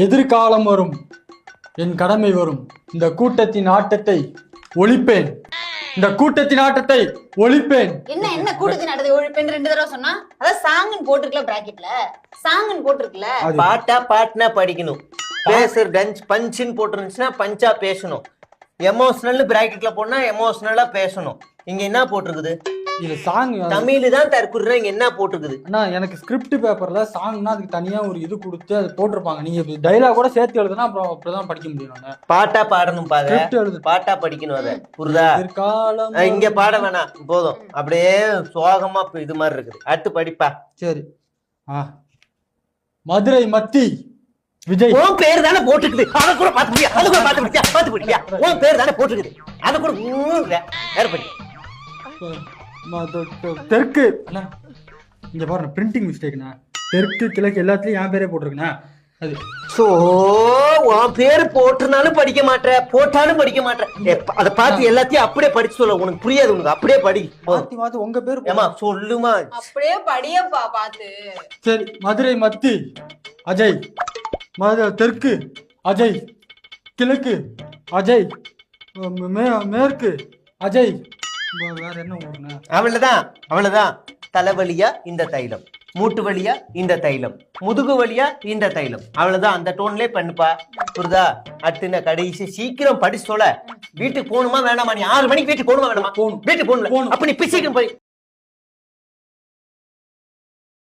எதிர்காலம் வரும். என் கடமை வரும். இந்த கூட்டத்தின் ஆட்டத்தை ஒழிப்பேன். இந்த கூட்டத்தின் ஆட்டத்தை ஒழிப்பேன். என்ன என்ன கூட்டத்தின் நடத்தை ஒழிப்பேன் ரெண்டு தடவை சொன்னா? அதான் சாங்குன்னு போட்டிருக்கல பிராக்கெட்ல சாங்குன்னு போட்டிருக்கல பாட்டா பாட்டுனா படிக்கணும். பேசுற டன்ஸ் பஞ்சுன்னு போட்டுருந்துச்சுன்னா பஞ்சா பேசணும். எமோஷனல் பிராக்கெட்ல போனா எமோஷனலா பேசணும். இங்க என்ன போட்டிருக்குது? இது சாங் தமிழ் தான் தற்குறா இங்க என்ன போட்டிருக்குது? அண்ணா எனக்கு ஸ்கிரிப்ட் பேப்பர்ல சாங்னா அதுக்கு தனியா ஒரு இது கொடுத்து அது போட்டிருப்பாங்க. நீங்க டைலாக் கூட சேர்த்து எழுதுனா அப்புறம் அப்படிதான் படிக்க முடியும் பாட்டா பாடணும் பாத. ஸ்கிரிப்ட் எழுது. பாட்டா படிக்கணும் அத. புரியுதா எதிர்காலம் அஹ் இங்க பாட வேணாம். போதும். அப்படியே சோகமா இது மாதிரி இருக்குது. அடுத்து படிப்பா. சரி. ஆ. மதுரை மத்தி விஜய். உன் பேர் தானே போட்டுருக்குது. அத கூட பாத்து முடியா அது கூட பாத்து முடியா பாத்து முடியா உன் பேர் தானே போட்டுருக்குது. அத கூட. வேற. படி தெற்கு. அண்ணா இங்க பாருங்க பிரிண்டிங் மிஸ்டேக்ண்ணா தெற்கு கிழக்கு எல்லாத்துலயும் என் பேரே போட்டிருக்குண்ணா. அது. சோ உன் பேர் போட்டுனாலும் படிக்க மாட்ற போட்டாலும் படிக்க ப- அத பார்த்து எல்லாத்தையும் அப்படியே படிச்சு சொல்ல உனக்கு புரியாது உனக்கு. அப்படியே படி. மாத்தி மாத்தி உங்க பேர் ஏமா சொல்லுமா. அப்படியே படியப்பா பாத்து. சரி மதுரை மத்தி அஜய். மது தெற்கு அஜய். கிழக்கு அஜய். மேற்கு அஜய். வேற என்ன அவ்வளவுதான் அவ்வளவுதான். தலைவலியா இந்த தைலம். மூட்டு வலியா இந்த தைலம். முதுகு வலியா இந்த தைலம். அவ்வளவுதான் அந்த டோன்லயே பண்ணுப்பா. புரியுதா? அடுத்து கடைசி சீக்கிரம் படிச்சு சொல்ல. வீட்டுக்கு போகணுமா வேணாமா? நீ ஆறு மணிக்கு வீட்டுக்கு போகணுமா வேணாமா. வீட்டுக்கு போகணும் போகணும். அப்ப நீ இப்ப சீக்கிரம் போய்.